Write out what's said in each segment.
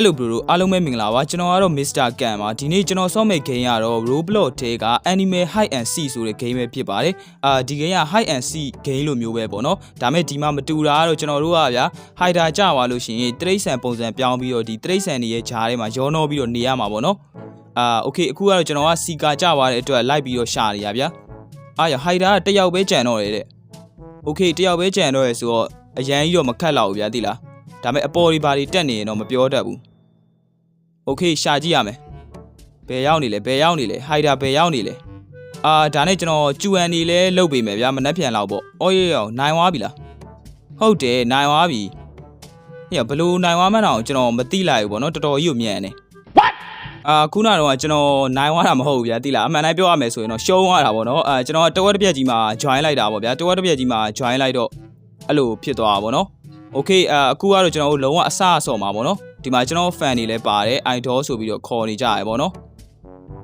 Hello bro တို့အားလုံးပဲမင်္ဂလာပါကျွန်တော်ကတော့ Mr. Kan ပါဒီနေ့ကျွန်တော်ဆော့မဲ့ game ကတော့ Roblox ထဲက Animal Hide and Seek ဆိုတဲ့ game ပဲဖြစ်ပါတယ်အာဒီ game က Hide and Seek game လိုမျိုးပဲပေါ့နော်ဒါမဲ့ဒီမှာမတူတာကတော့ကျွန်တော်တို့ကဗျာ Hider ကြသွားလို့ရှိရင်တရိတ်ဆန်ပုံစံပြောင်းပြီးတော့ဒီတရိတ်ဆန်တွေရဲ့ဂျားထဲမှာရောနှောပြီးတော့နေရမှာပေါ့နော်အာ okay အခုကတော့ကျွန်တော်က Seeker ကြသွားတဲ့အတွက်လိုက်ပြီးတော့ရှာနေရဗျာအာရ Hider ကတစ်ယောက်ပဲကြံတော့တယ်တဲ့ okay တစ်ယောက်ပဲကြံတော့ရဆိုတော့အရန်ကြီးတော့မခတ်တော့ဘူးဗျာသိလား ဒါပေမဲ့အပေါ်ဒီပါဒီတက်နေရင်တော့မပြောတတ်ဘူး โอเคရှာကြည့်ရမယ်ဘယ်ရောက်နေလဲဘယ်ရောက်နေလဲဟိုက်ဒါဘယ်ရောက်နေလဲအာဒါနဲ့ကျွန်တော်ကျူအန်နေလဲလုတ်ပေးမယ်ဗျာမနှက်ပြန်လောက်ပေါ့အော်ရေရောနိုင်သွားပြီလားဟုတ်တယ်နိုင်သွားပြီဟေ့ဘလို့နိုင်သွားမှန်းတော့ကျွန်တော်မသိလိုက်ဘူးပေါ့နော်တော်တော်ကြီးကိုမြန်နေ What အာခုနကတော့ကျွန်တော်နိုင်သွားတာမဟုတ်ဘူးဗျာသိလားအမှန်တိုင်းပြောရမယ်ဆိုရင်တော့ရှုံးသွားတာပေါ့နော်အာကျွန်တော်တဝက်တစ်ပြက်ကြီးမှာ join လိုက်တာပေါ့ဗျာတဝက်တစ်ပြက်ကြီးမှာ join လိုက်တော့အဲ့လိုဖြစ်သွားတာပေါ့နော် Okay အခုကတော့ကျွန်တော်တို့လုံးဝအစအဆော်မှာပေါ့နော်ဒီမှာကျွန်တော် fan တွေလည်းပါတယ် idol ဆိုပြီးတော့ခေါ်နေကြရပေါ့နော်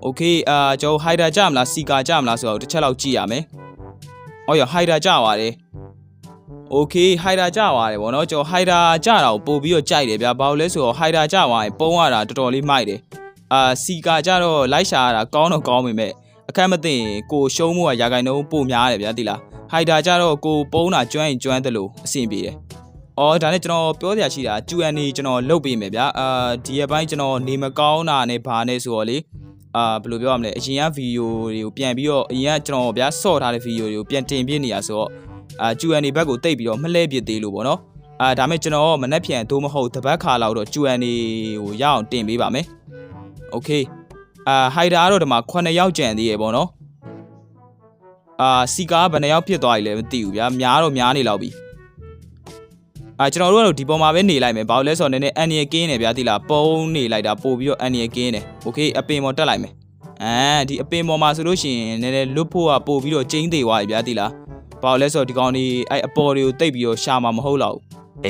Okay အာကျွန်တော် hider ကြမလား seeker ကြမလားဆိုတော့တစ်ချက်လောက်ကြည့်ရမယ်အော်ရ hider ကြပါတယ် Okay hider ကြပါတယ်ပေါ့နော်ကျွန်တော် hider ကြတာကိုပို့ပြီးတော့ကြိုက်တယ်ဗျာဘာလို့လဲဆိုတော့ hider ကြပါရင်ပုံရတာတော်တော်လေးမိုက်တယ်အာ seeker ကြတော့လိုက်ရှာရတာကောင်းတော့ကောင်းပေမဲ့အခက်မသိရင်ကိုရှုံးမှုကရာဂိုင်နှုန်းပို့များတယ်ဗျာတိလားဟိုက်တာကြတော့ကိုပုံးတာကျွမ်းရင်ကျွမ်းတယ်လို့အဆင်ပြေတယ် အော်ဒါနဲ့ကျွန်တော်ပြောစရာရှိတာကျူအန်နေကျွန်တော်လုတ်ပေးမယ်ဗျာအာဒီရက်ပိုင်းကျွန်တော်နေမကောင်းတာနဲ့ဘာနဲ့ဆိုတော့လေအာဘယ်လိုပြောရမလဲအရင်ကဗီဒီယိုတွေကိုပြန်ပြီးတော့အရင်ကကျွန်တော်ဗျာဆော့ထားတဲ့ဗီဒီယိုတွေကိုပြန်တင်ပြနေရဆိုတော့အာကျူအန်နေဘက်ကိုတိတ်ပြီးတော့မလှည့်ပြစ်သေးလို့ပေါ့နော်အာဒါမဲ့ကျွန်တော်မနှက်ပြန်သို့မဟုတ်တပတ်ခါလောက်တော့ကျူအန်နေကိုရအောင်တင်ပေးပါမယ်โอเคအာဟိုက်ဒါကတော့ဒီမှာ9ယောက်ကြံသေးရပေါ့နော်အာစီကာကဘယ်နှယောက်ဖြစ်သွားပြီလဲမသိဘူးဗျာများတော့များနေလောက်ပြီ အာကျွန်တော်တို့ကတော့ဒီပေါ်မှာပဲနေလိုက်မယ်ဘာလို့လဲဆိုတော့နည်းနည်းအန်နီယကင်းနေဗျာတိလားပုံနေလိုက်တာပို့ပြီးတော့အန်နီယကင်းနေโอเคအပင်ပေါ်တက်လိုက်မယ်အာဒီအပင်ပေါ်မှာဆိုလို့ရှိရင်နည်းနည်းလွတ်ဖို့ကပို့ပြီးတော့ကျင်းသေးသွားပြီဗျာတိလားဘာလို့လဲဆိုတော့ဒီကောင်ဒီအဲ့အပေါ်တွေကိုတိတ်ပြီးတော့ရှာမှာမဟုတ်တော့ဘူး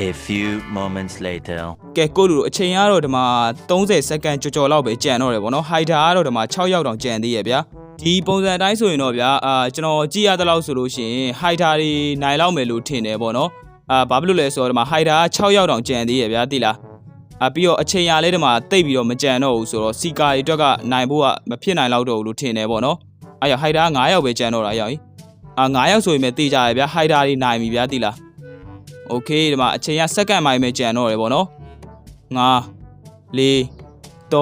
A few moments later. ကဲကိုလူတို့အချိန်ကတော့ဒီမှာ30စက္ကန့်ကြော်ကြော်လောက်ပဲကြံတော့တယ်ဗောနော်ဟိုက်ဒါကတော့ဒီမှာ6ရောက်တောင်ကြံသေးရဲ့ဗျာဒီပုံစံအတိုင်းဆိုရင်တော့ဗျာအာကျွန်တော်ကြည့်ရတဲ့လောက်ဆိုလို့ရှိရင်ဟိုက်ဒါတွေနိုင်လောက်မယ်လို့ထင်တယ်ဗောနော် အာဘာဖြစ်လို့လဲဆိုတော့ဒီမှာဟိုက်ဒါက6ရောက်တောင်ကြံသေးရဲ့ဗျာသိလားအာပြီးတော့အချိန်ရလဲဒီမှာတိတ်ပြီးတော့မကြံတော့ဘူးဆိုတော့စီကာတွေအတွက်ကနိုင်ဖို့ကမဖြစ်နိုင်တော့ဘူးလို့ထင်တယ်ဗောနော်အဲ့ရဟိုက်ဒါက9ရောက်ပဲကြံတော့တာရောက်ကြီးအာ9ရောက်ဆိုရင်ပဲတေးကြရဗျာဟိုက်ဒါတွေနိုင်ပြီဗျာသိလား โอเคဒီမှာအချိန်ကစက္ကန့်ပိုင်းပဲကြံတော့တယ်ဗောနော်5 4 3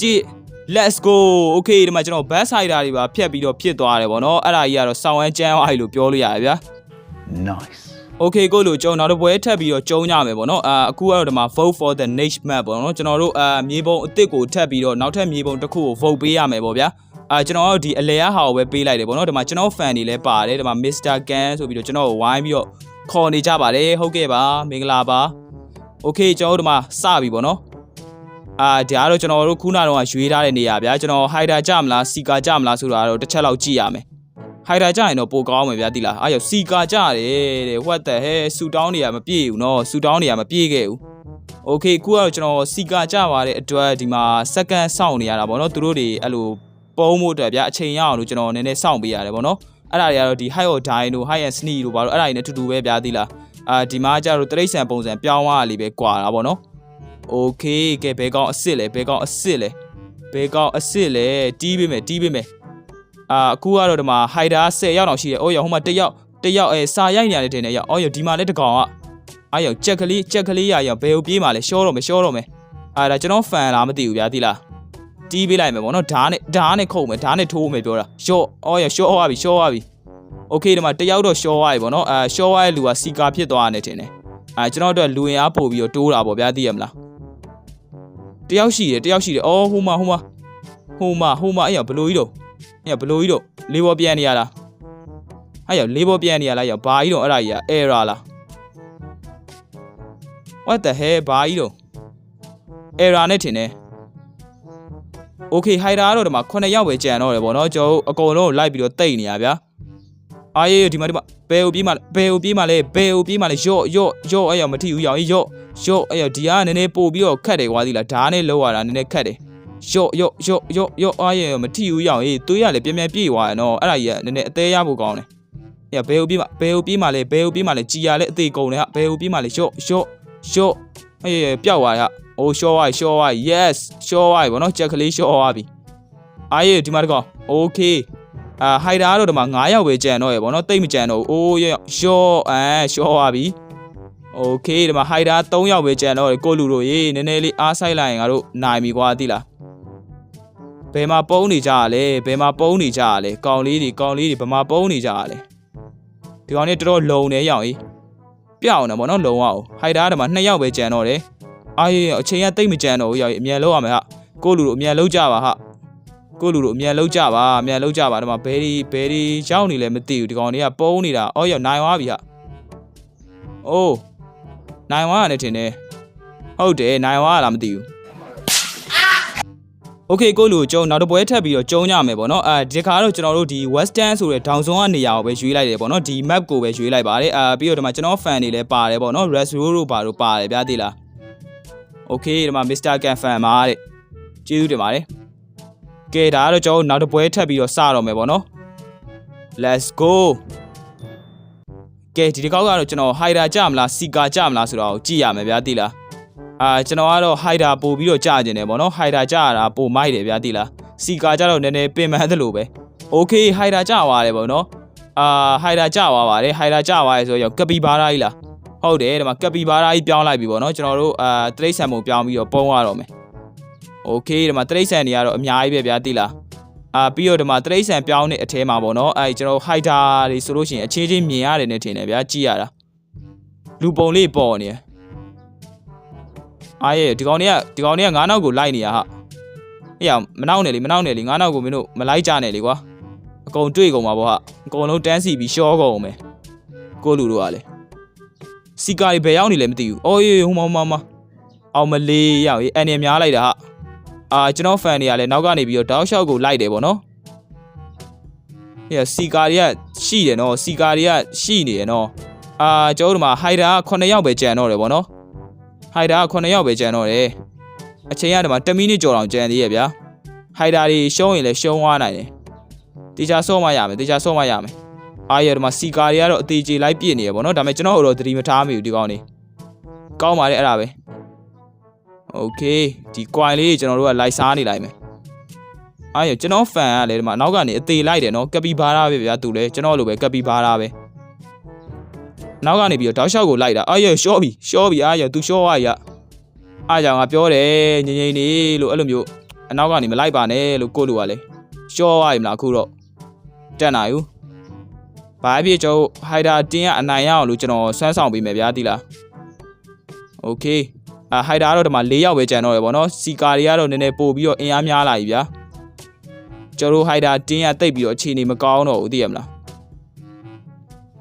2 1 let's go okay ဒီမှာကျွန်တော် back side တွေပါဖြတ်ပြီးတော့ဖြစ်သွားတယ်ဗောနော်အဲ့ဒါကြီးကတော့စောင်းဝမ်းကျန်းသွားပြီလို့ပြောလို့ရတယ်ဗျာ Nice. okay ကိုလို့ကျွန်တော်နောက်တစ်ပွဲထပ်ပြီးတော့ကျုံးကြမယ်ဗောနော်အာအခုကတော့ဒီမှာ vote for the next map ဗောနော်ကျွန်တော်တို့အာမြေပုံအစ်စ်ကိုထပ်ပြီးတော့နောက်ထပ်မြေပုံတစ်ခုကို vote ပေးရမယ်ဗောဗျာအာကျွန်တော်တို့ဒီအလဲအဟာကိုပဲပေးလိုက်တယ်ဗောနော်ဒီမှာကျွန်တော် fan တွေလည်းပါတယ်ဒီမှာ Mr. Gan ဆိုပြီးတော့ကျွန်တော်ကိုဝိုင်းပြီးတော့ခေါ်နေကြပါတယ်ဟုတ်ကဲ့ပါမင်္ဂလာပါ okay ကျွန်တော်တို့ဒီမှာစပြီဗောနော်အာဒါကတော့ကျွန်တော်တို့ခုနကတော့ရွေးထားတဲ့နေရာဗျာကျွန်တော် hider ကြမလား seeker ကြမလားဆိုတာတော့တစ်ချက်လောက်ကြည့်ရမယ် ဟိုက်ဒါကြရင်တော့ပိုကောင်းမယ်ဗျာတိလားအားရစီကာကြတယ်တဲ့ what the hell ဆူတောင်းနေရမပြည့်ဘူးเนาะဆူတောင်းနေရမပြည့်ခဲ့ဘူးโอเคခုကတော့ကျွန်တော်စီကာကြပါတဲ့အတွက်ဒီမှာစက္ကန့်စောင့်နေရတာဗောနော်သူတို့တွေအဲ့လိုပုံးဖို့အတွက်ဗျာအချိန်ရအောင်လို့ကျွန်တော်နည်းနည်းစောင့်ပေးရတယ်ဗောနော်အဲ့ဒါတွေကတော့ဒီ high or die တို့ high and sneak တို့ဘာလို့အဲ့ဒါတွေနဲ့တူတူပဲဗျာတိလားအာဒီမှာကျတော့တရိတ်ဆန်ပုံစံပြောင်းသွားတာလေးပဲကွာတာဗောနော်โอเคကဲဘဲကောင်းအစ်စ်လဲဘဲကောင်းအစ်စ်လဲဘဲကောင်းအစ်စ်လဲတီးပေးမယ်တီးပေးမယ် အာအခုကတော့ဒီမှာ hider 10ရောက်တော့ရှိတယ်။အော်ရဟိုမှာ1ရောက်1ရောက်အဲစာရိုက်နေရတယ်တင်နေရောက်။အော်ရဒီမှာလည်းတကောင်ကအားရောက်ကြက်ကလေးကြက်ကလေးရရောက်ဘယ်ကိုပြေးမှလဲရှောတော့မယ်ရှောတော့မယ်။အာဒါကျွန်တော်ဖန်လားမသိဘူးဗျာသိလား။တီးပေးလိုက်မယ်ဗောနော်ဓာတ်နဲ့ဓာတ်နဲ့ခုတ်မယ်ဓာတ်နဲ့ထိုးမယ်ပြောတာ။ရှော့အော်ရရှော့သွားပြီရှော့သွားပြီ။ Okay ဒီမှာ1ရောက်တော့ရှော့သွားပြီဗောနော်။အာရှော့သွားတဲ့လူကစီကာဖြစ်သွားတယ်တင်တယ်။အာကျွန်တော်တို့လူရင်အားပို့ပြီးတော့တိုးတာဗောဗျာသိရမလား။တယောက်ရှိတယ်တယောက်ရှိတယ်။အော်ဟိုမှာဟိုမှာဟိုမှာဟိုမှာအဲ့ရဘလို့ကြီးတော့။ ညဘလို့ကြီးတော့လေးဘောပြန်နေရလား။အဲ့ရလေးဘောပြန်နေရလား။ရဘာကြီးတော့အဲ့ဒါကြီးက error လား။ What the hell ဘာကြီးတော့ error နဲ့ထင်တယ်။ Okay hider ကတော့ဒီမှာ9ယောက်ပဲကြံတော့တယ်ဗောနော်။ကျွန်တော်အကုန်လုံးလိုက်ပြီးတော့တိတ်နေရဗျာ။အားရဒီမှာဒီမှာဘယ်ကိုပြေးမှဘယ်ကိုပြေးမှလဲဘယ်ကိုပြေးမှလဲရော့ရော့ရော့အဲ့ရမထီဘူးရောင်ရော့ရော့အဲ့ရဒီကနည်းနည်းပို့ပြီးတော့ခတ်တယ်ကွာသီလားဓာတ်နဲ့လောက်ရတာနည်းနည်းခတ်တယ် ရော့ရော့ရော့ရော့ရော့အားရမထီဘူးရအောင်အေးသွေးရလေပြင်းပြင်းပြေးသွားရနော်အဲ့ဒါကြီးကနည်းနည်းအသေးရဖို့ကောင်းတယ်ဟဲ့ဘယ်ဟိုပြေးမှာဘယ်ဟိုပြေးမှာလဲဘယ်ဟိုပြေးမှာလဲကြည်ရလဲအသေးကုန်တယ်ဟာဘယ်ဟိုပြေးမှာလဲရော့ရော့ရော့ ဟေးပျောက်သွားရအိုးရှော့သွားရှော့သွား yes ရှော့သွားပြီဗောနော်ချက်ကလေးရှော့သွားပြီအာယေဒီမှာတကောโอเคအာဟိုက်တာကတော့ဒီမှာ9ယောက်ပဲကြံတော့ရေဗောနော်တိတ်မကြံတော့ဘူးအိုးရှော့အဲရှော့သွားပြီโอเคဒီမှာဟိုက်တာ3ယောက်ပဲကြံတော့ရေကိုလူတို့ရေနည်းနည်းလေးအားဆိုင်လိုက်ရင်ငါတို့နိုင်ပြီကွာသိလား ဘယ်မှာပုံးနေကြရလဲဘယ်မှာပုံးနေကြရလဲကောင်လေးတွေကောင်လေးတွေဘယ်မှာပုံးနေကြရလဲဒီကောင်လေးတော်တော်လုံနေရအောင်ကြီးပြောင်းနေဗောနော်လုံအောင်ဟိုက်တာကဒီမှာ2ယောက်ပဲကြံတော့တယ်အာရေအချိန်ကတိတ်မကြမ်းတော့ဘူးရောက်အမြန်လောက်ရမယ်ဟာကိုလူတို့အမြန်လောက်ကြပါဟာကိုလူတို့အမြန်လောက်ကြပါအမြန်လောက်ကြပါဒီမှာဘယ်ဒီဘယ်ဒီရောက်နေလဲမသိဘူးဒီကောင်တွေကပုံးနေတာအော်ရောက်နိုင်သွားပြီဟာအိုးနိုင်သွားရတယ်ထင်တယ်ဟုတ်တယ်နိုင်သွားရလားမသိဘူး โอเคကိုလူကျုံနောက်တစ်ပွဲထပ်ပြီးတော့ကျုံညမယ်ပေါ့နော်အဲဒီခါတော့ကျွန်တော်တို့ဒီ western ဆိုတဲ့ဒေါင်ဆွန်ကနေရာကိုပဲရွေးလိုက်တယ်ပေါ့နော်ဒီ map ကိုပဲရွေးလိုက်ပါတယ်အာပြီးတော့ဒီမှာကျွန်တော် fan တွေလည်းပါတယ်ပေါ့နော် res row တို့ပါတို့ပါတယ်ဗျာသိလား โอเคဒီမှာ Mr. Can fan ပါတဲ့ကျေးဇူးတင်ပါတယ်ကဲဒါကတော့ကျွန်တော်တို့နောက်တစ်ပွဲထပ်ပြီးတော့စတော့မယ်ပေါ့နော် let's go ကဲဒီတစ်ခေါက်ကတော့ကျွန်တော် hider ကြမလား seeker ကြမလားဆိုတော့ကြည့်ရမယ်ဗျာသိလား အာကျွန်တော်ကတော့ hider ပို့ပြီးတော့ကြကျင်တယ်ပေါ့နော် hider ကြရတာပိုမိုက်တယ်ဗျာသိလား seeker ကြတော့နည်းနည်းပင်ပန်းတယ်လို့ပဲ okay hider ကြသွားတယ်ပေါ့နော်အာ hider ကြသွားပါတယ် hider ကြသွားရဲဆိုတော့ကပီဘာရာကြီးလား ဟုတ်တယ်ဒီမှာကပီဘာရာကြီးပြောင်းလိုက်ပြီပေါ့နော်ကျွန်တော်တို့အာတရိတ်ဆန်ပုံပြောင်းပြီးတော့ပုံရတော့မယ်โอเคဒီမှာတရိတ်ဆန်တွေကတော့အများကြီးပဲဗျာတိလားအာပြီးတော့ဒီမှာတရိတ်ဆန်ပြောင်းတဲ့အထဲမှာပေါ့နော်အဲကျွန်တော်ဟိုက်တာတွေဆိုလို့ရှိရင်အခြေချင်းမြင်ရတယ်နဲ့ထင်တယ်ဗျာကြည့်ရတာလူပုံလေးပေါ်နေတယ် အားရဒီကောင်တွေကဒီကောင်တွေကငါးနောက်ကိုလိုက်နေရဟာအေးရမနောက်နဲ့လေမနောက်နဲ့လေငါးနောက်ကိုမင်းတို့မလိုက်ကြနဲ့လေကွာအကုန်တွေ့ကုန်ပါပေါ့ဟာအကုန်လုံးတန်းစီပြီးရှော့ကုန်မယ်ကိုလူတို့ကလေစီကာတွေဘယ်ရောက်နေလဲမသိဘူး။အော်ရေးဟိုမမမအောင်မလေးရောက်ရေးအန်နေများလိုက်တာဟာ။အာကျွန်တော်ဖန်တွေကလည်းနောက်ကနေပြီးတော့တောက်လျှောက်ကိုလိုက်တယ်ပေါ့နော်။ဟဲ့စီကာတွေကရှိတယ်နော်စီကာတွေကရှိနေတယ်နော်။အာကျွန်တော်တို့မှာဟိုက်တာက9ယောက်ပဲကြံတော့တယ်ပေါ့နော်။ ဟိုက်တာက9ယောက်ပဲကြံတော့တယ်။အချိန်ကဒီမှာ10မိနစ်ကျော်တောင်ကြံသေးရဲ့ဗျာ။ဟိုက်တာတွေရှုံးရင်လည်းရှုံးသွားနိုင်တယ်။တေချာဆော့မှရမယ်တေချာဆော့မှရမယ်။ အားရတော့မှစီကာတွေကတော့အသေးကြီးလိုက်ပြည့်နေရပေါ့နော်ဒါပေမဲ့ကျွန်တော်တို့တော့သတိမထားမိဘူးဒီကောင်နေကောင်းပါလေအဲ့ဒါပဲโอเคဒီ coin လေးကျွန်တော်တို့ကလိုက်စားနေလိုက်မယ်အားရကျွန်တော် fan ကလည်းဒီမှာနောက်ကနေအသေးလိုက်တယ်နော်ကပီဘာရာပဲဗျာသူလည်းကျွန်တော်လိုပဲကပီဘာရာပဲ နောက်ကနေပြီးတော့တောက်လျှောက်ကိုလိုက်တာအားရရှော့ပြီရှော့ပြီအားရသူရှော့သွားရအားကြောင့်ငါပြောတယ်ငငိမ့်နေလို့အဲ့လိုမျိုးအနောက်ကနေမလိုက်ပါနဲ့လို့ကိုလိုကလည်းရှော့သွားပြီမလားအခုတော့တက်နိုင်ဘူး ဘာအဖြစ်ကျွန်တော်ဟိုက်ဒါတင်းရအနိုင်ရအောင်လို့ကျွန်တော်ဆွမ်းဆောင်ပေးမယ်ဗျာတိလားโอเคအဟိုက်ဒါကတော့ဒီမှာ၄ယောက်ပဲကြံတော့ရပေါ့နော်စီကာတွေကတော့နည်းနည်းပို့ပြီးတော့အင်အားများလာပြီဗျာကျွန်တော်ဟိုက်ဒါတင်းရတိတ်ပြီးတော့အခြေအနေမကောင်းတော့ဘူးသိရမလား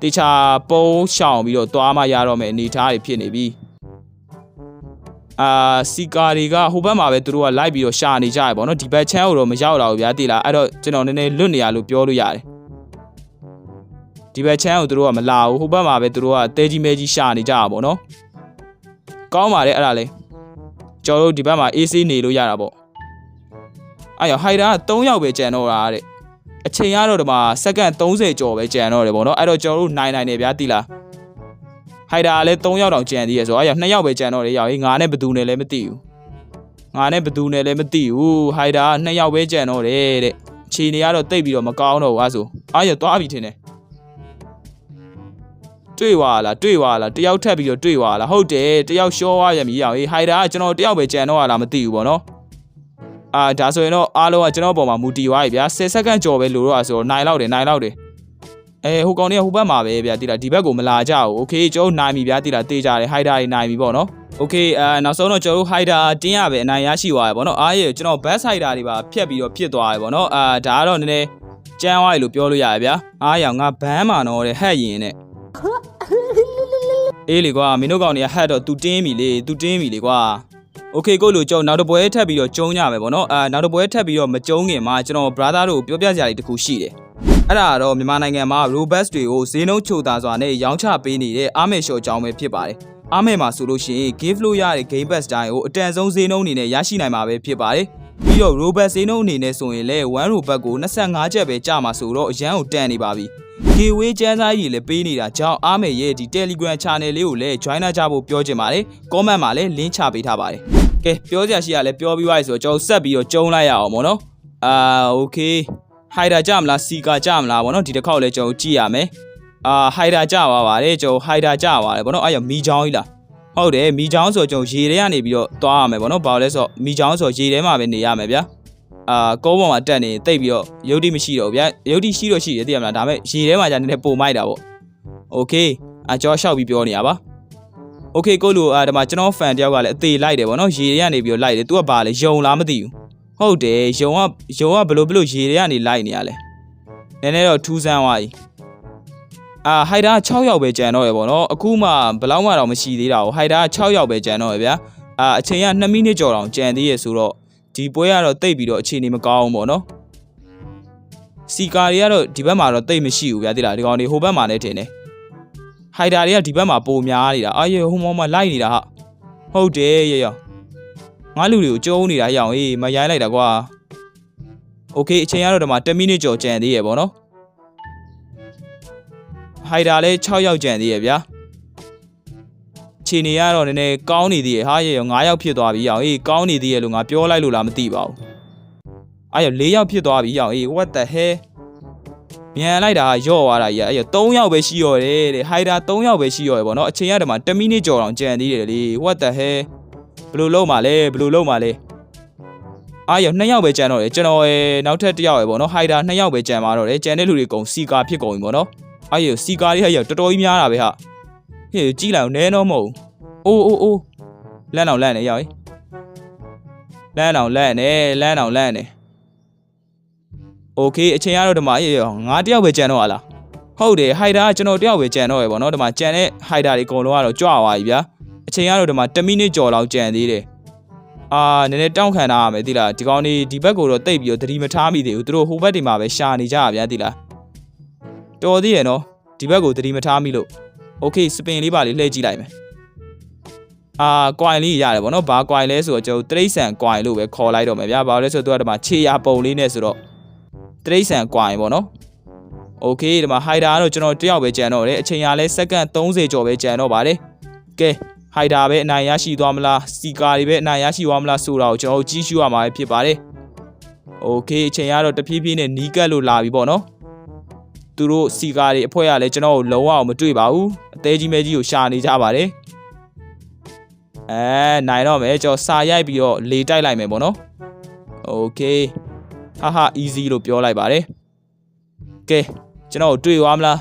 တေချာပုံးရှောင်ပြီးတော့သွားမှရတော့မယ်အနေထားတွေဖြစ်နေပြီအာစီကာတွေကဟိုဘက်မှာပဲသူတို့ကလိုက်ပြီးတော့ရှာနေကြရပေါ့နော်ဒီဘက်ချမ်းကိုတော့မရောက်တော့ဘူးဗျာတိလားအဲ့တော့ကျွန်တော်နည်းနည်းလွတ်နေရလို့ပြောလို့ရတယ်ဒီဘက်ချမ်းကိုသူတို့ကမလာဘူးဟိုဘက်မှာပဲသူတို့ကတဲကြီးမဲကြီးရှာနေကြတာပေါ့နော်ကောင်းပါတယ်အဲ့ဒါလေကျွန်တော်တို့ဒီဘက်မှာ AC နေလို့ရတာပေါ့အဲ့ရဟိုက်တာက3ယောက်ပဲကြံတော့တာတဲ့ အချိန်ကတော့ဒီမှာစက္ကန့်30ကျော်ပဲကြံတော့တယ်ပေါ့နော်အဲ့တော့ကျွန်တော်တို့နိုင်နိုင်နေဗျာတိလားဟိုက်တာကလည်း3ယောက်တောင်ကြံသေးရဆိုတော့အဲ့ရ2ယောက်ပဲကြံတော့တယ်ရောက်ရေးငါနဲ့ဘသူနဲ့လည်းမသိဘူးငါနဲ့ဘသူနဲ့လည်းမသိဘူးဟိုက်တာက2ယောက်ပဲကြံတော့တယ်တဲ့ခြေနေကတော့တိတ်ပြီးတော့မကောင်းတော့ဘူးအဲ့ဆိုအဲ့ရသွားပြီထင်တယ်တွေ့သွားလားတွေ့သွားလားတယောက်ထပ်ပြီးတော့တွေ့သွားလားဟုတ်တယ်တယောက်ရှောသွားရမည်အောင်ဟေးဟိုက်တာကကျွန်တော်တယောက်ပဲကြံတော့ရလားမသိဘူးပေါ့နော် အာဒါဆိုရင်တော့အားလုံးကကျွန်တော်ပုံမှာမူတည်သွားပြီဗျာ10စက္ကန့်ကျော်ပဲလိုတော့ဆိုတော့နိုင်လောက်တယ်နိုင်လောက်တယ်အဲဟိုကောင်တွေကဟိုဘက်မှာပဲဗျာတိလားဒီဘက်ကိုမလာကြဘူးโอเคကျွန်တော်နိုင်ပြီဗျာတိလားတေးကြတယ်ဟိုက်တာတွေနိုင်ပြီပေါ့နော်โอเคအာနောက်ဆုံးတော့ကျွန်တော်ဟိုက်တာတင်းရပဲအနိုင်ရရှိသွားရပေါ့နော်အားရကျွန်တော်ဘက်ဆိုင်တာတွေပါဖြတ်ပြီးတော့ဖြစ်သွားရပေါ့နော်အာဒါကတော့နည်းနည်းကျန်းသွားရလို့ပြောလို့ရတယ်ဗျာအားရောင်ငါဘန်းမာတော့တဲ့ဟဲ့ရင်နဲ့ အေးလေကွာမင်းတို့ကောင်တွေကဟတ်တော့ तू တင်းပြီလေ तू တင်းပြီလေကွာ โอเคကိုလို့ကြောနောက်တစ်ပွဲထပ်ပြီးတော့ကျုံးကြမယ်ပေါ့နော်အာနောက်တစ်ပွဲထပ်ပြီးတော့မကျုံးခင်မှာကျွန်တော် brother တို့ကိုပြောပြစရာလေးတစ်ခုရှိတယ်အဲ့ဒါကတော့မြန်မာနိုင်ငံမှာ robust တွေကိုဈေးနှုန်းချိုတာစွာနဲ့ရောင်းချပေးနေတဲ့အားမဲ့လျှော်ကြောင်းပဲဖြစ်ပါတယ်အားမဲ့မှာဆိုလို့ရှိရင် give လို့ရတဲ့ game pass တိုင်းကိုအတန်ဆုံးဈေးနှုန်းအနေနဲ့ရရှိနိုင်မှာပဲဖြစ်ပါတယ် ပြီးတော့ robot ဈေးနှုန်းအနေနဲ့ဆိုရင်လည်း1 robot ကို25ကျပ်ပဲကြာမှာဆိုတော့အရန်ကိုတန်နေပါပြီ gateway ကျန်းစာကြီးလည်းပေးနေတာကြောင့်အားမယ်ရဲ့ဒီ Telegram channel လေးကိုလည်း join ကြဖို့ပြောချင်ပါတယ် comment မှာလည်း link ချပေးထားပါတယ် ကဲပြောစရာရှိရလဲပြောပြီးသွားပြီဆိုတော့ကျွန်တော်ဆက်ပြီးတော့ကျုံလိုက်ရအောင်ဗောနော်အာ okay ဟိုက်ဒါကြမလားစီကာကြမလားဗောနော်ဒီတစ်ခေါက်လည်းကျွန်တော်ကြည့်ရမယ်အာဟိုက်ဒါကြပါပါတယ်ကျွန်တော်ဟိုက်ဒါကြပါတယ်ဗောနော်အဲ့ရမီချောင်းကြီးလားဟုတ်တယ်မီချောင်းဆိုတော့ကျွန်တော်ရေထဲကနေပြီးတော့သွားရမယ်ဗောနော်ဘာလို့လဲဆိုတော့မီချောင်းဆိုတော့ရေထဲမှာပဲနေရမယ်ဗျာ အာကုန်းပေါ်မှာတက်နေတိတ်ပြီးတော့ရုပ်တိမရှိတော့ဘူးဗျာရုပ်တိရှိတော့ရှိတယ်သိရမလားဒါပေမဲ့ရေထဲမှာじゃနည်းနည်းပုံမိုက်တာပေါ့โอเคအကျော်လျှောက်ပြီးပြောနေရပါ โอเคကိုလူအာဒီမှာကျွန်တော်ဖန်တယောက်ကလည်းအသေးလိုက်တယ်ဗောနော်ရေထဲကနေပြီးတော့လိုက်တယ် तू ကဘာလဲယုံလားမသိဘူးဟုတ်တယ်ယုံကယုံကဘလို့ဘလို့ရေထဲကနေလိုက်နေရလဲနည်းနည်းတော့ထူးဆန်းသွားပြီအာဟိုက်ဒါ6ယောက်ပဲကြံတော့ရယ်ဗောနော်အခုမှဘယ်လောက်မှတော့မရှိသေးတာဟိုဟိုက်ဒါ6ယောက်ပဲကြံတော့ရယ်ဗျာအာအချိန်က2မိနစ်ကျော်တောင်ကြံသေးရယ်ဆိုတော့ ဒီပွဲကတော့တိတ်ပြီးတော့အခြေအနေမကောင်းဘူးပေါ့နော်စီကာတွေကတော့ဒီဘက်မှာတော့တိတ်မရှိဘူးဗျာတိလားဒီကောင်တွေဟိုဘက်မှာလည်းထင်တယ် ဟိုက်တာတွေကဒီဘက်မှာပိုများနေတာအာရေဟိုမောမှာလိုက်နေတာဟာဟုတ်တယ်ရေရငါလူတွေကိုကျုံးနေတာရအောင်ဟေးမရိုင်းလိုက်တာကွာโอเคအချိန်ကတော့ဒီမှာ10မိနစ်ကျော်ကြံသေးရပေါ့နော်ဟိုက်တာလည်း6ယောက်ကြံသေးရဗျာ ခြေနေရတော့နည်းနည်းကောင်းနေသေးရဲ့ဟာရေရော9ယောက်ဖြစ်သွားပြီရောင်အေးကောင်းနေသေးရဲ့လို့ငါပြောလိုက်လို့လားမသိပါဘူးအဲ့ရ4ယောက်ဖြစ်သွားပြီရောင်အေး what the hell မြန်လိုက်တာရော့သွားတာကြီးအဲ့ရ3ယောက်ပဲရှိရော်တယ်တဲ့ဟိုက်တာ3ယောက်ပဲရှိရော်ရပေါ့နော်အချိန်ရတည်းမှာ10မိနစ်ကျော်တောင်ကြံသေးတယ်လေ what the hell ဘယ်လိုလုပ်မှာလဲဘယ်လိုလုပ်မှာလဲအားရ2ယောက်ပဲကြံတော့တယ်ကျွန်တော်ရယ်နောက်ထပ်1ယောက်ရယ်ပေါ့နော်ဟိုက်တာ2ယောက်ပဲကြံมาတော့တယ်ကြံတဲ့လူတွေကုန်စီကာဖြစ်ကုန်ပြီပေါ့နော်အဲ့ရစီကာတွေဟဲ့ရတော်တော်ကြီးများတာပဲဟာဟေ့ကြည့်လိုက်အောင်နဲတော့မဟုတ်ဘူးအိုးအိုးအိုးလန့်အောင်လန့်နေရောက်ရေးလန့်အောင်လန့်နေလန့်အောင်လန့်နေ โอเคအချိန်ကတော့ဒီမှာအေးငါတယောက်ပဲကြံတော့ဟာလားဟုတ်တယ်ဟိုက်တာကကျွန်တော်တယောက်ပဲကြံတော့ရယ်ပေါ့နော်ဒီမှာကြံတဲ့ဟိုက်တာတွေအကုန်လုံးကတော့ကြွသွားပြီဗျာအချိန်ကတော့ဒီမှာ10မိနစ်ကျော်လောက်ကြံသေးတယ်အာနည်းနည်းတောင်းခံထားရမယ်သိလားဒီကောင်တွေဒီဘက်ကိုတော့တိတ်ပြီးတော့သတိမထားမိသေးဘူးသူတို့ဟိုဘက်တွေမှာပဲရှာနေကြရဗျာသိလားတော်သေးရနော်ဒီဘက်ကိုသတိမထားမိလို့ โอเคစပင်လေးပါလေးလှည့်ကြည့်လိုက်မယ်အာကွိုင်လေးရတယ်ဗောနော်ဘာကွိုင်လဲဆိုတော့ကျွန်တော်တရိတ်ဆန်ကွိုင်လို့ပဲခေါ်လိုက်တော့မယ်ဗျာဘာလို့လဲဆိုတော့သူကဒီမှာခြေရပုံလေးနဲ့ဆိုတော့ တရိတ်ဆန်ကွိုင်ဗောနော်โอเคဒီမှာဟိုက်တာကတော့ကျွန်တော်တယောက်ပဲကြံတော့တယ်အချိန်ရလဲစက္ကန့်30ကျော်ပဲကြံတော့ပါတယ်ကဲဟိုက်တာပဲအနိုင်ရရှိသွားမလားစီကာတွေပဲအနိုင်ရရှိသွားမလားဆိုတာကိုကျွန်တော်ကြီးရှုရမှာဖြစ်ပါတယ်โอเคအချိန်ရတော့တဖြည်းဖြည်းနဲ့နီးကပ်လို့လာပြီဗောနော် သူတို့စီကာတွေအဖွဲရလဲကျွန်တော်ကိုလုံးဝမတွေ့ပါဘူးအသေးကြီးမဲကြီးကိုရှာနေကြပါတယ်အဲနိုင်တော့မယ်ကျွန်တော်စာရိုက်ပြီးတော့လေတိုက်လိုက်မယ်ပေါ့နော်โอเค ဟာဟာ easy လို့ပြောလိုက်ပါတယ်ကဲကျွန်တော်ကိုတွေ့သွားမလား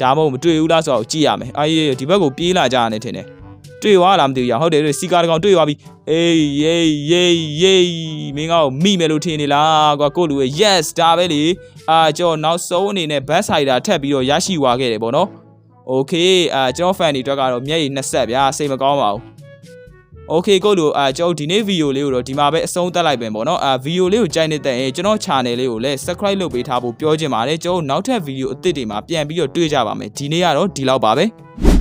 ဒါမှမဟုတ်မတွေ့ဘူးလားဆိုတော့ကြည့်ရမယ်အာရေးဒီဘက်ကိုပြေးလာကြရတယ်ထင်တယ်တွေ့သွားလားမသိဘူးရဟုတ်တယ်တွေ့စီကာတကောင်တွေ့သွားပြီအေးယေးယေးယေးမင်းကောင်မိမယ်လို့ထင်နေလားကွာကိုလူရဲ့ yes ဒါပဲလေအာကျွန်တော်နောက်ဆုံးအနေနဲ့ back sider ထပ်ပြီးတော့ရရှိသွားခဲ့တယ်ပေါ့နော်။ Okay အာကျွန်တော် fan တွေအတွက်ကတော့မျက်ရည်နှစ်ဆက်ဗျာစိတ်မကောင်းပါဘူး။ Okay ကိုလူအာကျွန်တော်ဒီနေ့ video လေးကိုတော့ဒီမှာပဲအဆုံးသတ်လိုက်ပင်ပေါ့နော်။အာ video လေးကိုကြိုက်နေတဲ့ရင်ကျွန်တော် channel လေးကိုလည်း subscribe လုပ်ပေးထားဖို့ပြောချင်ပါတယ်။ကျွန်တော်နောက်ထပ် video အသစ်တွေမှာပြန်ပြီးတော့တွေ့ကြပါမယ်။ဒီနေ့ကတော့ဒီလောက်ပါပဲ။